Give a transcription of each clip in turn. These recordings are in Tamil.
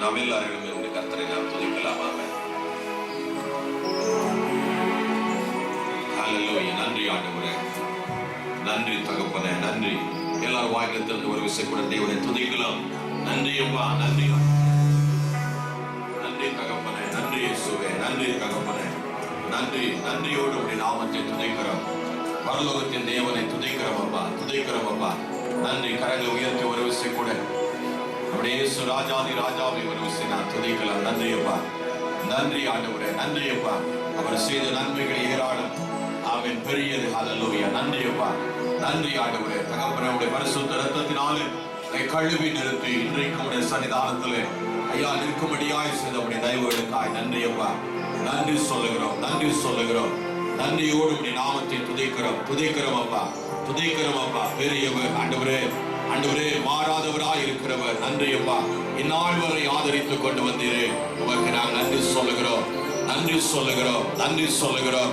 நாம் எல்லாரும் என்னுடைய கர்த்தரை நாம் துதிக்கலாமாக நன்றி ஆண்டவரே. நன்றி தகப்பனே நன்றி. எல்லாரும் வாக்கியத்திற்கு ஒரு விசை கூட தேவனை துதிக்கலாம். நன்றி அப்பா நன்றி. நன்றி தகப்பனே நன்றி இயேசுவே நன்றி தகப்பனே. நன்றி நன்றியோடு உடைய நாமத்தை துதைக்கிறோம். பரலோகத்தின் தேவனை துதைக்கிறோம் அப்பா துதைக்கிறோம் அப்பா. நன்றி. கரங்களை உயர்த்தி ஒரு விசை கூட. நம்முடைய இயேசு ராஜாதி ராஜாவை ஒரு நான் துதிக்கலாம் நன்றி அப்பா. நன்றி ஆண்டவரே நன்றியப்பா அவர் செய்த நன்மைகள் ஏராளம். அவன் பெரியது. ஹalleluya. நன்றியப்பா நன்றி ஆண்டவரே. தகப்பனே உடைய பரிசுத்த ரத்தத்தினாலே என்னை கழுவி நிறுத்தி இன்றைக்கு உடைய சன்னிதானத்திலே ஐயா நிற்கும்படியாய் செய்த தயவுகளுக்காய் நன்றி அப்பா. நன்றி சொல்லுகிறோம். நன்றி சொல்லுகிறோம். நன்றியோடு உடைய நாமத்தை துதைக்கிறோம். துதைக்கிறோம் அப்பா. துதைக்கிறோம் அப்பா. பெரியவர் ஆண்டவரே. ஆண்டவரே மாறாதவர். இருக்கிறவர் நன்றி அப்பா இந்நாள் வரை ஆதரித்துக் கொண்டு வந்தீரே உமக்கு நாங்கள் நன்றி சொல்லுகிறோம். நன்றி சொல்லுகிறோம். நன்றி சொல்லுகிறோம்.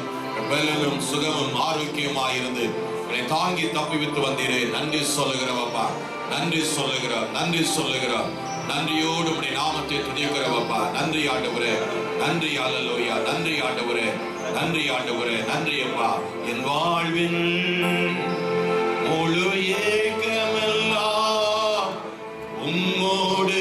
பலனும் சுகமும் ஆரோக்கியமா இருந்து என்னை தாங்கி தப்பிவித்து வந்தீரே நன்றி சொல்லுகிறோம் அப்பா. நன்றி சொல்லுகிறோம். நன்றி சொல்லுகிறோம். நன்றியோடு உடைய நாமத்தை துதிக்கிறோம் அப்பா. நன்றி ஆண்டவரே. நன்றி அல்லலோயா. நன்றி ஆண்டவரே. நன்றி ஆண்டவரே. நன்றி அப்பா. என் வாழ்வின் முழு உம்மோடு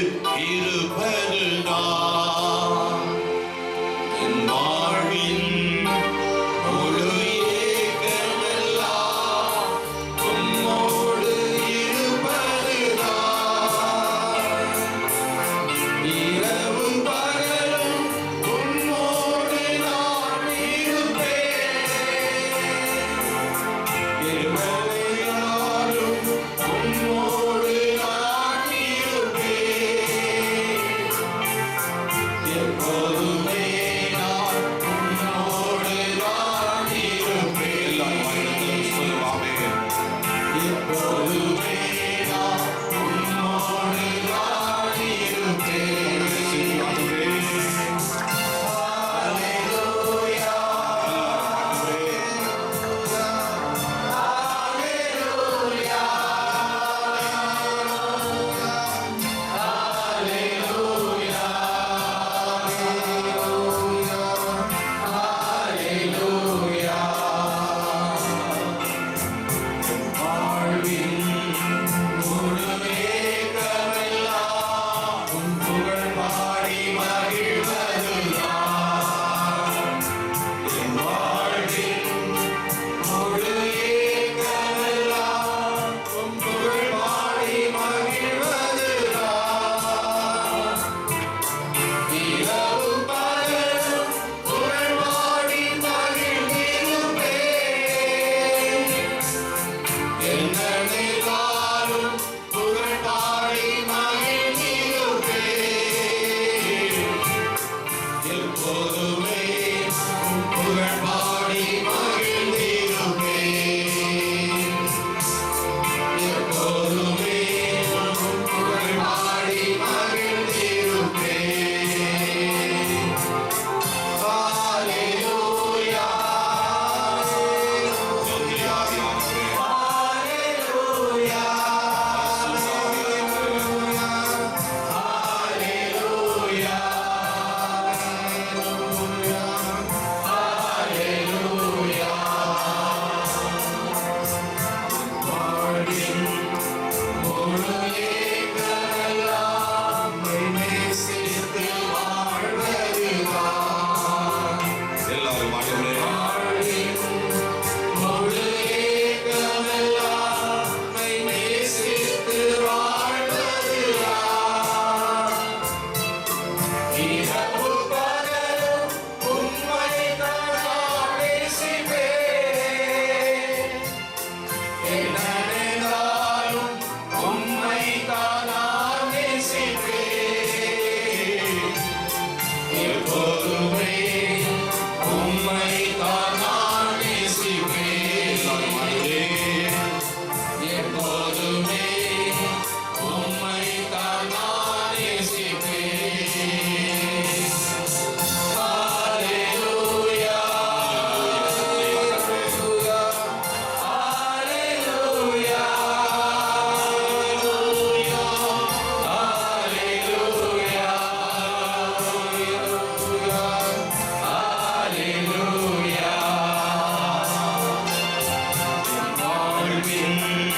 me,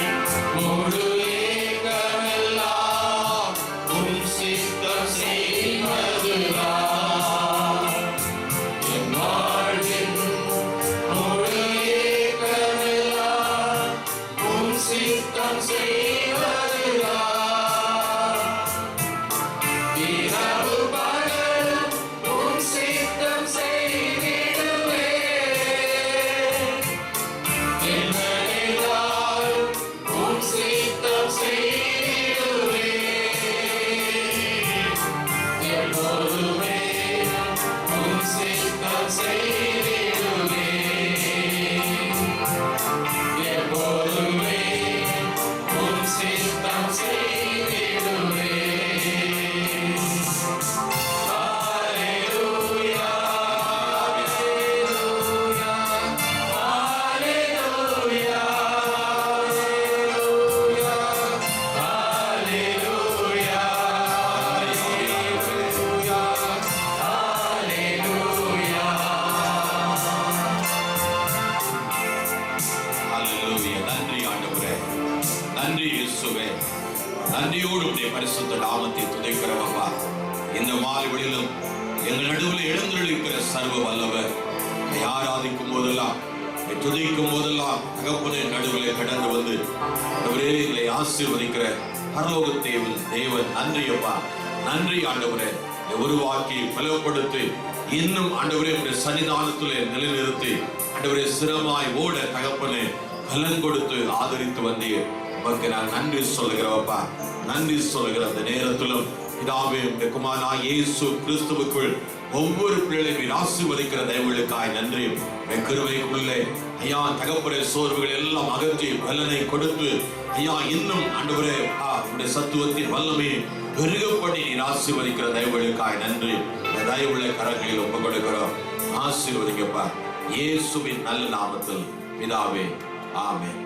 Guru. இயேசுவே. நன்றியோடு உடைய பரிசுத்த நாமத்தை துதைக்கிறவப்பா இந்த மாலைகளிலும் எங்கள் நடுவில் எழுந்திருக்கிற சர்வ வல்லவர். ஆராதிக்கும் போதெல்லாம் துதிக்கும் போதெல்லாம் தகப்பனை நடுவில் கடந்து வந்து அவரே எங்களை ஆசீர்வதிக்கிற பரலோக தேவன். தேவன் நன்றி நன்றி ஆண்டவரே. உருவாக்கி பலப்படுத்தி இன்னும் ஆண்டவரே உடைய சன்னிதானத்திலே நிலைநிறுத்தி ஆண்டவரே சிரமாய் ஓட தகப்பனே பலன் கொடுத்து ஆதரித்து வந்தீர். உமக்கு நான் நன்றி சொல்லுகிறவப்பா நன்றி சொல்லுகிற அந்த நேரத்திலும் இதாவே உடைய குமாரா இயேசு கிறிஸ்துவுக்குள் ஒவ்வொரு பிள்ளைகளையும் ஆசீர்வதிக்கிற தயவுகளுக்காய் நன்றி உடைய கிருபைக்குள்ளே ஐயா தகப்பரே சோர்வுகள் எல்லாம் அகற்றி பலனை கொடுத்து ஐயா இன்னும் அன்றுவரே ஆ, உடைய சத்துவத்தின் வல்லமையை பெருகப்படி நீர் ஆசீர்வதிக்கிற தயவுகளுக்காய் நன்றி இந்த தயவுள்ள கரங்களில் ஒப்பு கொடுக்கிறோம். ஆசீர்வதிக்கப்பா இயேசுவின் நல்ல நாமத்தில் பிதாவே ஆமென்.